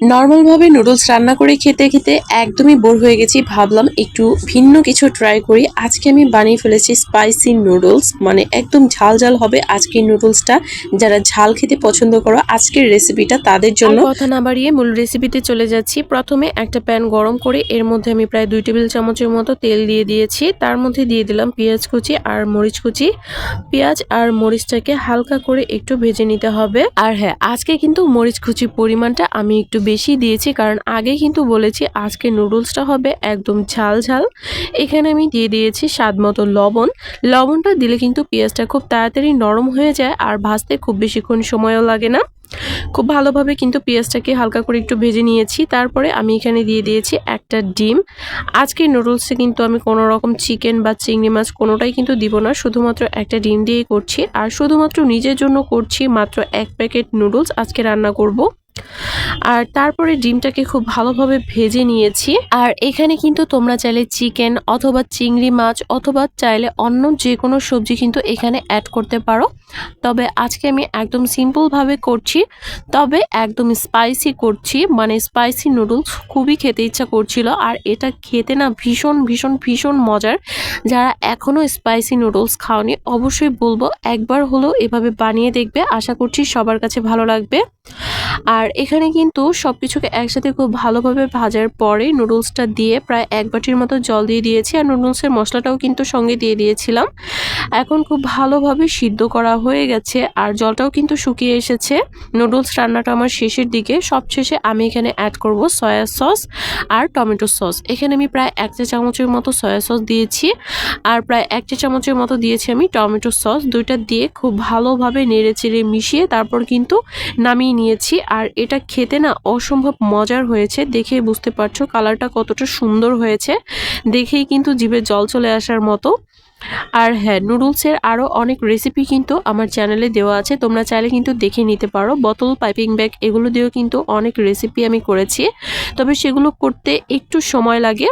নর্মালভাবে noodles রান্না করে খেতে খেতে একদমই বোর হয়ে গেছি। ভাবলাম একটু ভিন্ন কিছু ট্রাই করি। আজকে আমি বানিয়ে ফেলেছি স্পাইসি নুডলস। মানে একদম ঝাল ঝাল হবে আজকের নুডলসটা। যারা ঝাল খেতে পছন্দ করো আজকের রেসিপিটা তাদের জন্য। কথা না বাড়িয়ে মূল রেসিপিতে চলে যাচ্ছি। প্রথমে একটা প্যান গরম করে এর মধ্যে আমি প্রায় দুই টেবিল চামচের মতো তেল দিয়ে দিয়েছি। তার মধ্যে দিয়ে দিলাম পেঁয়াজ কুচি আর মরিচ কুচি। পেঁয়াজ আর মরিচটাকে হালকা করে একটু ভেজে নিতে হবে। আর হ্যাঁ আজকে কিন্তু মরিচ কুচির পরিমাণটা আমি একটু বেশি দিয়েছি, কারণ আগে কিন্তু বলেছি আজকে নুডলসটা হবে একদম ঝাল ঝাল। এখানে আমি দিয়ে দিয়েছি স্বাদ মতো লবণ। লবণটা দিলে কিন্তু পেঁয়াজটা খুব তাড়াতাড়ি নরম হয়ে যায় আর ভাজতে খুব বেশিক্ষণ সময়ও লাগে না। খুব ভালোভাবে কিন্তু পেঁয়াজটাকে হালকা করে একটু ভেজে নিয়েছি। তারপরে আমি এখানে দিয়ে দিয়েছি একটা ডিম। আজকে নুডলসে কিন্তু আমি কোনো রকম চিকেন বা চিংড়ি মাছ কোনোটাই কিন্তু দিব না, শুধুমাত্র একটা ডিম দিয়েই করছি। আর শুধুমাত্র নিজের জন্য করছি মাত্র এক প্যাকেট নুডলস। আজকে রান্না করব। আর তারপরে ডিমটাকে খুব ভালোভাবে ভেজে নিয়েছি। আর এখানে কিন্তু তোমরা চাইলে চিকেন অথবা চিংড়ি মাছ অথবা চাইলে অন্য যে কোনো সবজি কিন্তু এখানে অ্যাড করতে পারো। তবে আজকে আমি একদম সিম্পলভাবে করছি, তবে একদম স্পাইসি করছি। মানে স্পাইসি নুডলস খুবই খেতে ইচ্ছা করছিল, আর এটা খেতে না ভীষণ ভীষণ ভীষণ মজার। যারা এখনও স্পাইসি নুডলস খাওনি, অবশ্যই বলব একবার হলেও এভাবে বানিয়ে দেখবে। আশা করছি সবার কাছে ভালো লাগবে। আর এখানে কিন্তু সব কিছুকে একসাথে খুব ভালোভাবে ভাজার পরে নুডলসটা দিয়ে প্রায় এক বাটির মতো জল দিয়ে দিয়েছি আর নুডলসের মশলাটাও কিন্তু সঙ্গে দিয়ে দিয়েছিলাম। এখন খুব ভালোভাবে সিদ্ধ করা হয়ে গেছে আর জলটাও কিন্তু শুকিয়ে এসেছে। নুডলস রান্নাটা আমার শেষের দিকে। সব শেষে আমি এখানে অ্যাড করব সয়া সস আর টমেটো সস এখানে আমি প্রায় এক চা চামচের মতো সয়া সস দিয়েছি আর প্রায় এক চা চামচের মতো দিয়েছি আমি টমেটো সস দুইটা দিয়ে খুব ভালোভাবে নেড়ে চেড়ে মিশিয়ে তারপর কিন্তু নামিয়ে নিয়েছি। আর এটা খেতে না অসম্ভব মজার হয়েছে। দেখে বুঝতে পারছ কালারটা কতটা সুন্দর হয়েছে। দেখেই কিন্তু জিভে জল চলে আসার মতো। আর হ্যাঁ নুডলসের আরও অনেক রেসিপি কিন্তু আমার চ্যানেলে দেওয়া আছে। তোমরা চাইলে কিন্তু দেখে নিতে পারো। বোতল পাইপিং ব্যাগ এগুলো দিয়েও কিন্তু অনেক রেসিপি আমি করেছি। তবে সেগুলো করতে একটু সময় লাগে।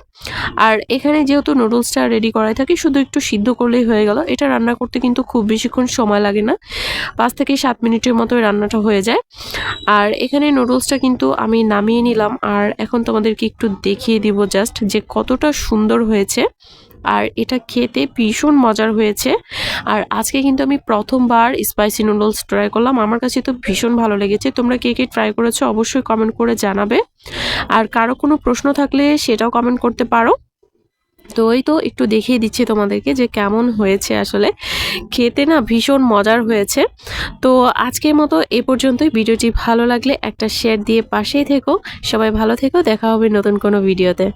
আর এখানে যেহেতু নুডলসটা রেডি করাই থাকি, শুধু একটু সিদ্ধ করলেই হয়ে গেল। এটা রান্না করতে কিন্তু খুব বেশিক্ষণ সময় লাগে না। পাঁচ থেকে সাত মিনিটের মতো রান্নাটা হয়ে যায়। আর এখানে নুডলসটা কিন্তু আমি নামিয়ে নিলাম। আর এখন তোমাদেরকে একটু দেখিয়ে দিব জাস্ট যে কতটা সুন্দর হয়েছে। আর এটা খেতে ভীষণ মজার হয়েছে। আর আজকে কিন্তু আমি প্রথমবার স্পাইসি নুডলস ট্রাই করলাম। আমার কাছে তো ভীষণ ভালো লেগেছে। তোমরা কে কে ট্রাই করেছ অবশ্যই কমেন্ট করে জানাবে। আর কারও কোনো প্রশ্ন থাকলে সেটাও কমেন্ট করতে পারো। তো ওই তো একটু দেখিয়ে দিচ্ছি তোমাদেরকে যে কেমন হয়েছে আসলে। খেতে না ভীষণ মজার হয়েছে। তো আজকের মতো এ পর্যন্তই। ভিডিওটি ভালো লাগলে একটা শেয়ার দিয়ে পাশেই থেকো। সবাই ভালো থেকো। দেখা হবে নতুন কোনো ভিডিওতে